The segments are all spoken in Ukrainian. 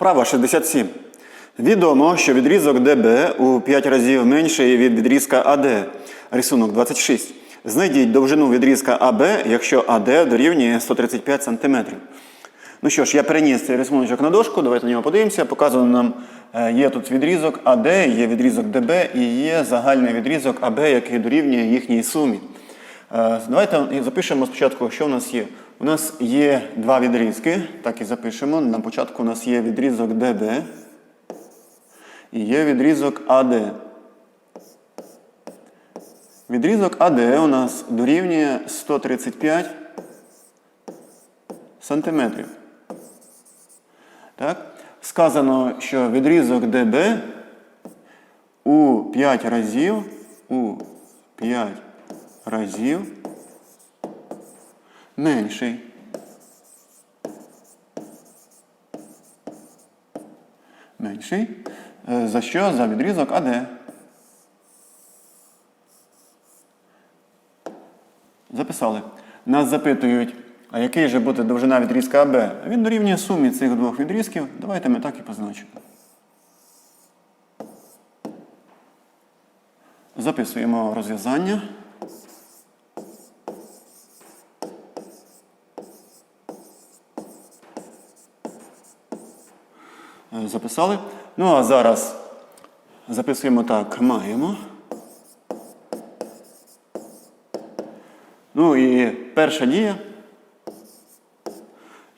Вправа 67. Відомо, що відрізок ДБ у 5 разів менший від відрізка АД. Рисунок 26. Знайдіть довжину відрізка АБ, якщо АД дорівнює 135 см. Ну що ж, я переніс цей рисунок на дошку, давайте на нього подивимося. Показано нам, е, є тут відрізок АД, є відрізок ДБ і є загальний відрізок АБ, який дорівнює їхній сумі. Е, Давайте запишемо спочатку, що у нас є. У нас є два відрізки, так і запишемо. На початку у нас є відрізок ДБ і є відрізок АД. Відрізок АД у нас дорівнює 135 сантиметрів. Так? Сказано, що відрізок ДБ у 5 разів, у 5 разів менший. Менший. Е, За що? За відрізок АД. Записали. Нас запитують, а який же буде довжина відрізка АБ? Він дорівнює сумі цих двох відрізків. Давайте ми так і позначимо. Записуємо розв'язання. Записали. Ну а зараз записуємо так, маємо. Ну і перша дія.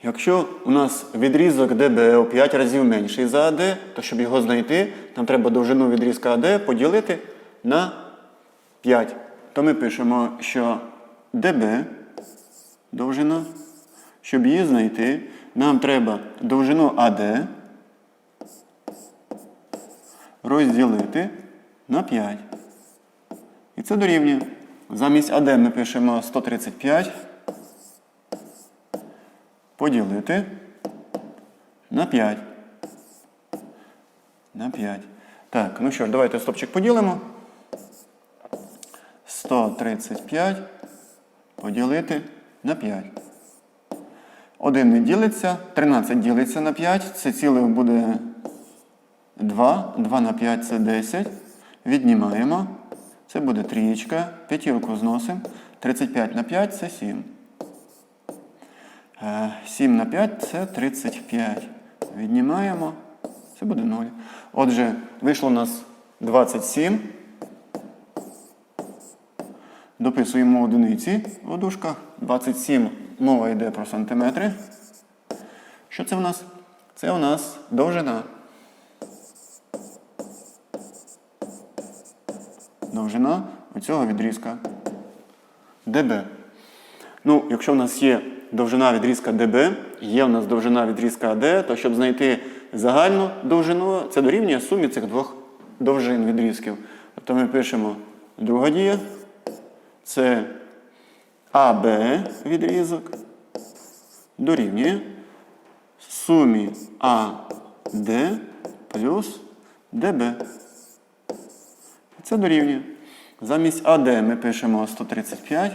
Якщо у нас відрізок ДБ у 5 разів менший за АД, то щоб його знайти, нам треба довжину відрізка АД поділити на 5. То ми пишемо, що ДБ довжина, щоб її знайти, нам треба довжину АД розділити на 5. І це дорівнює. Замість АД ми пишемо 135 поділити на 5. На 5. Так, ну що ж, давайте стопчик поділимо. 135 поділити на 5. 1 не ділиться, 13 ділиться на 5. Це ціле буде 2. 2 на 5 це 10. Віднімаємо. Це буде трієчка. П'ятірку зносимо. 35 на 5 це 7. 7 на 5 це 35. Віднімаємо. Це буде 0. Отже, вийшло у нас 27. Дописуємо одиниці у дужках. 27 мова йде про сантиметри. Що це в нас? Це у нас довжина. Довжина цього відрізка ДБ. Ну, якщо в нас є довжина відрізка ДБ, є в нас довжина відрізка АД, то щоб знайти загальну довжину, це дорівнює сумі цих двох довжин відрізків. Тобто ми пишемо друга дія. Це АБ відрізок дорівнює сумі АД плюс ДБ. Це дорівнює. Замість АД ми пишемо 135.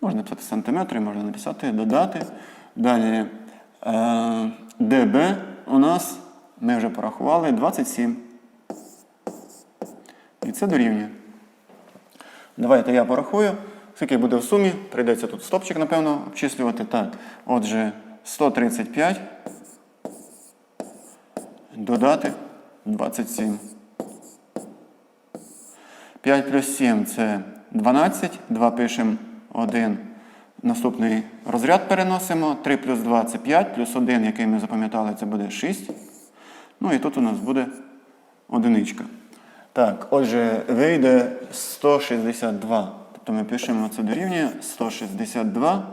Можна написати сантиметри, можна написати, додати. Далі е, ДБ у нас, ми вже порахували, 27. І це дорівнює. Давайте я порахую. Скільки буде в сумі? Прийдеться тут стопчик, напевно, обчислювати. Так. Отже, 135 додати 27. 5 плюс 7 це 12. 2 пишемо 1. Наступний розряд переносимо. 3 плюс 2 це 5, плюс 1, який ми запам'ятали, це буде 6. Ну і тут у нас буде одиничка. Так, отже, вийде 162. Тобто ми пишемо це дорівнює 162.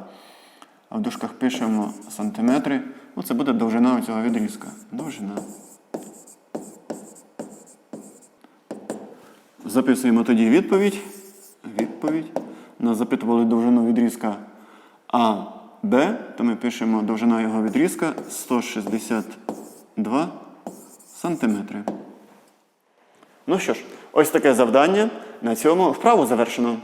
А в дужках пишемо сантиметри. Ну, це буде довжина цього відрізка. Довжина. Записуємо тоді відповідь. Відповідь. Нас запитували довжину відрізка А Б, то ми пишемо довжина його відрізка 162 сантиметри. Ну що ж, ось таке завдання. На цьому вправу завершено.